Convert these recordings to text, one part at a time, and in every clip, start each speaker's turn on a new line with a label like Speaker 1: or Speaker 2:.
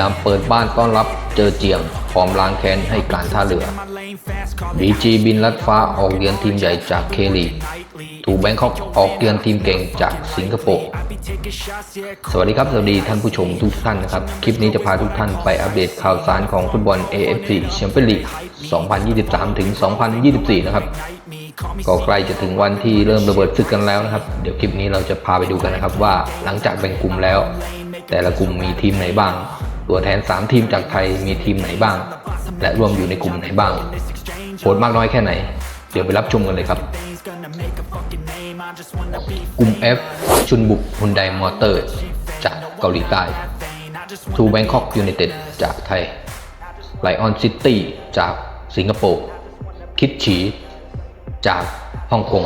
Speaker 1: รัมย์เปิดบ้านต้อนรับเจอเจียงพร้อมล้างแค้นให้การท่าเรือบีจีบินลัดฟ้าออกเยือนทีมใหญ่จากเคลีถูกแบงคอกออกเยือนทีมเก่งจากสิงคโปร์ สวัสดีครับ สวัสดีท่านผู้ชมทุกท่านนะครับ คลิปนี้จะพาทุกท่านไปอัปเดตข่าวสารของฟุตบอล AFC แชมเปี้ยนลีก2023 ถึง 2024 นะครับ ก็ใกล้จะถึงวันที่เริ่มระเบิดศึกกันแล้วนะครับ เดี๋ยวคลิปนี้เราจะพาไปดูกันนะครับว่าหลังจากแบ่งกลุ่มแล้ว แต่ละกลุ่มมีทีมไหนบ้าง ตัวแทน 3 ทีมจากไทยมีทีมไหนบ้าง และรวมอยู่ในกลุ่มไหนบ้างโหดมากน้อยแค่ไหน เดี๋ยวไปรับชมกันเลยครับ กลุ่ม F ชุนบุกฮุนไดมอเตอร์ จากเกาหลีใต้ทูแบงคอกยู n i เต็ดจากไทยไลออนซิตี้จากสิงคโปร์คิดฉีจากฮ่องกง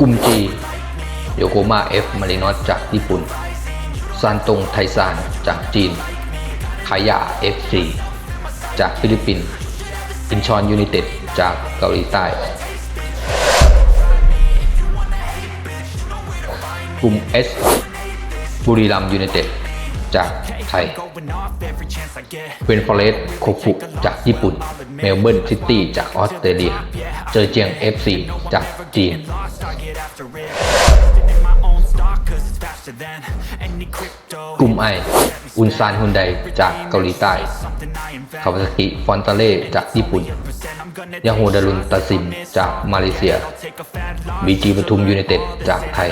Speaker 1: กลุ่ม G โยโกมาเอฟมารินอสจากญี่ปุ่น ซานตงไทซานจากจีน ขายา FC จากฟิลิปปินส์อินชอนยู n i เต็ดจากเกาหลีใต้ กลุ่ม S บุรีรัมยู n i เต็ดจากไทยเวนฟอเรสโคฟุจากญี่ปุ่น เมลเบิร์นซิตี้จากออสเตรเลีย เจอเจียง FC จากจีน กลุ่มไอ อุนซานฮุนไดจากเกาหลีใต้ คาวาซากิ ฟอนตาเล่จากญี่ปุ่น ยาโฮดารุนตาซิมจากมาเลเซีย บีจีปทุมยูไนเต็ดจากไทย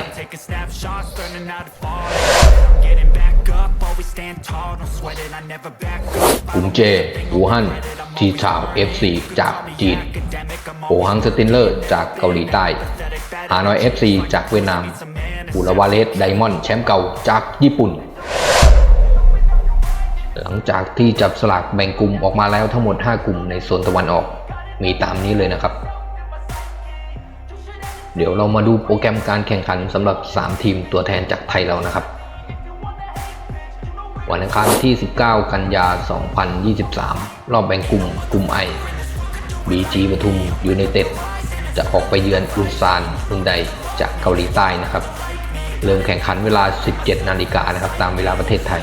Speaker 1: กลุ่มเจวูฮั่น ทีชาว FC จากจีน โอฮังสตินเลอร์จากเกาหลีใต้ ฮานอย FC จากเวียดนาม อุลาวาเลสไดมอนด์แชมป์เก่าจากญี่ปุ่น หลังจากที่จับสลากแบ่งกลุ่มออกมาแล้วทั้งหมด 5 กลุ่มในโซนตะวันออก มีตามนี้เลยนะครับ เดี๋ยวเรามาดูโปรแกรมการแข่งขันสำหรับ 3 ทีมตัวแทนจากไทยเรานะครับ วันอังคารที่ 19 กันยา 2023 รอบแบ่งกลุ่มกลุ่มไอ BG ปทุมยูไนเต็ด จะออกไปเยือนอุซานฮุนไดจากเกาหลีใต้นะครับ เริ่มแข่งขันเวลา 17 นาฬิกานะครับ ตามเวลาประเทศไทย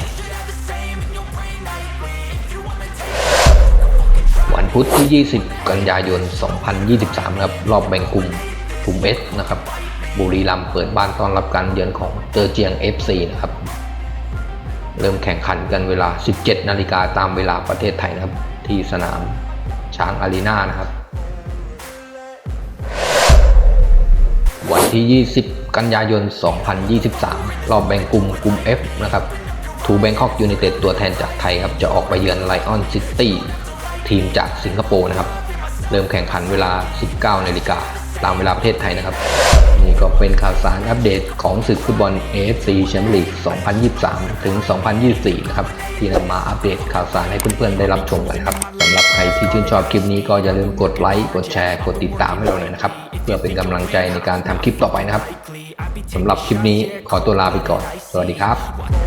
Speaker 1: วันพุธที่ 20 กันยายน 2023 ครับ รอบแบ่งกลุ่มกลุ่ม S นะครับ บุรีรัมย์เปิดบ้านต้อนรับการเยือนของเจอร์เจียง FC นะครับ เริ่มแข่งขันกันเวลา 17 นาฬิกาตามเวลาประเทศไทยนะครับ ที่สนามช้างอารีนานะครับ วันที่ 20 กันยายน 2023 รอบแบ่งกลุ่มกลุ่ม F นะครับทูแบงคอกยู n i เต็ดตัวแทนจากไทยครับ จะออกไปเยือนไลออนซิตี้ทีมจากสิงคโปร์นะครับ เริ่มแข่งขันเวลา 19นาฬิกาตามเวลาประเทศไทยนะครับ นี่ก็เป็นข่าวสารอัปเดตของศึกฟุตบอล AFC แชมเปี้ยนลีก 2023 ถึง 2024 นะครับ ที่นำมาอัปเดตข่าวสารให้เพื่อนๆได้รับชมกันครับำหรับใครที่ชื่นชอบคลิปนี้ก็อย่าลืมกดไลค์ กดแชร์ กดติดตามให้เราเลยนะครับ เพื่อเป็นกำลังใจในการทำคลิปต่อไปนะครับสำหรับคลิปนี้ขอตัวลาไปก่อน สวัสดีครับ